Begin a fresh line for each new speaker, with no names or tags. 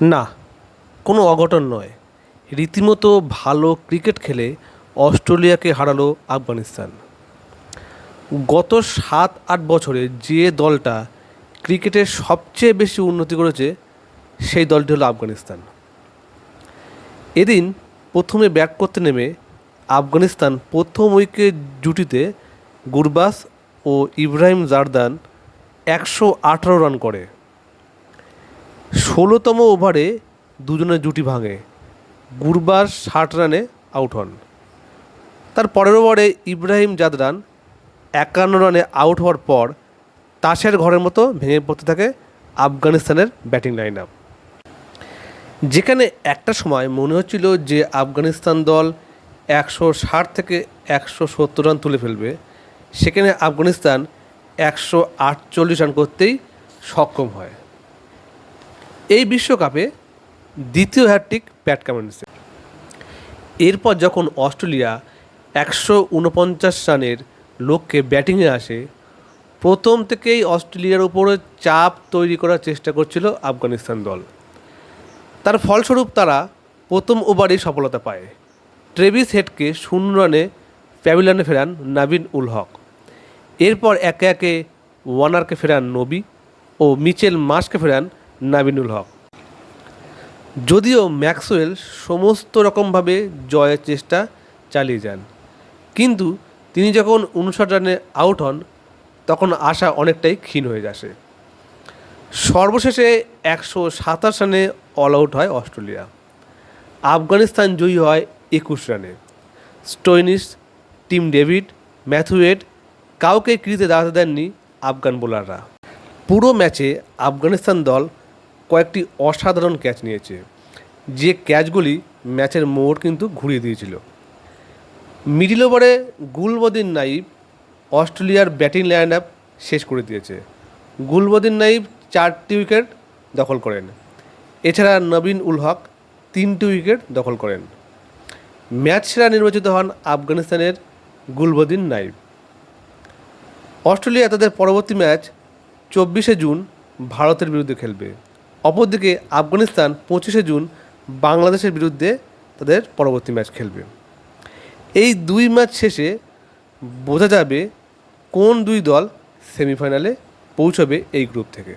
না, কোনো অঘটন নয়। রীতিমতো ভালো ক্রিকেট খেলে অস্ট্রেলিয়াকে হারালো আফগানিস্তান। গত সাত আট বছরে যে দলটা ক্রিকেটের সবচেয়ে বেশি উন্নতি করেছে, সেই দলটি হলো আফগানিস্তান। এদিন প্রথমে ব্যাট করতে নেমে আফগানিস্তান প্রথম উইকেট জুটিতে গুরবাস ও ইব্রাহিম জারদান একশো আঠারো রান করে। ষোলোতম ওভারে দুজনের জুটি ভাঙে। গুরবার ষাট রানে আউট হন। তার পরের ওভারে ইব্রাহিম জাদরান একান্ন রানে আউট হওয়ার পর তাসের ঘরের মতো ভেঙে পড়তে থাকে আফগানিস্তানের ব্যাটিং লাইন আপ যেখানে একটা সময় মনে হচ্ছিল যে আফগানিস্তান দল একশো ষাট থেকে একশো সত্তর রান তুলে ফেলবে, সেখানে আফগানিস্তান একশো আটচল্লিশ রান করতেই সক্ষম হয়। এই বিশ্বকাপে দ্বিতীয় হ্যাট্রিক প্যাট কামিন্সের এরপর যখন অস্ট্রেলিয়া একশো উনপঞ্চাশ রানের লক্ষ্যে ব্যাটিংয়ে আসে, প্রথম থেকেই অস্ট্রেলিয়ার উপরে চাপ তৈরি করার চেষ্টা করছিল আফগানিস্তান দল। তার ফলস্বরূপ তারা প্রথম ওভারেই সফলতা পায়। ট্রেভিস হেডকে শূন্য রানে প্যাভিলিয়নে ফেরান নাবিন উল হক। এরপর একে একে ওয়ানারকে ফেরান নবী ও মিচেল মাসকে ফেরান নাবিনুল হক। যদিও ম্যাক্সওয়েল সমস্ত রকমভাবে জয়ের চেষ্টা চালিয়ে যান, কিন্তু তিনি যখন উনষাট রানে আউট হন, তখন আশা অনেকটাই ক্ষীণ হয়ে আসে। সর্বশেষে একশো সাতাশ রানে অল আউট হয় অস্ট্রেলিয়া। আফগানিস্তান জয়ী হয় একুশ রানে। স্টোইনিস টিম ডেভিড ম্যাথুয়েড কাউকে ক্রিতে দাঁড়াতে দেননি আফগান বোলাররা। পুরো ম্যাচে আফগানিস্তান দল কয়েকটি অসাধারণ ক্যাচ নিয়েছে। যে ক্যাচগুলি ম্যাচের মোড় কিন্তু ঘুরিয়ে দিয়েছিল। মিডিল ওভারে গুলবদিন নাইব অস্ট্রেলিয়ার ব্যাটিং লাইন আপ শেষ করে দিয়েছে। গুলবদিন নাইব চারটি উইকেট দখল করেন। এছাড়া নবীন উল হক তিনটি উইকেট দখল করেন। ম্যাচ সেরা নির্বাচিত হন আফগানিস্তানের গুলবদিন নাইব। অস্ট্রেলিয়া তাদের পরবর্তী ম্যাচ চব্বিশে জুন ভারতের বিরুদ্ধে খেলবে। অপরদিকে আফগানিস্তান পঁচিশে জুন বাংলাদেশের বিরুদ্ধে তাদের পরবর্তী ম্যাচ খেলবে। এই দুই ম্যাচ শেষে বোঝা যাবে কোন দুই দল সেমিফাইনালে পৌঁছবে এই গ্রুপ থেকে।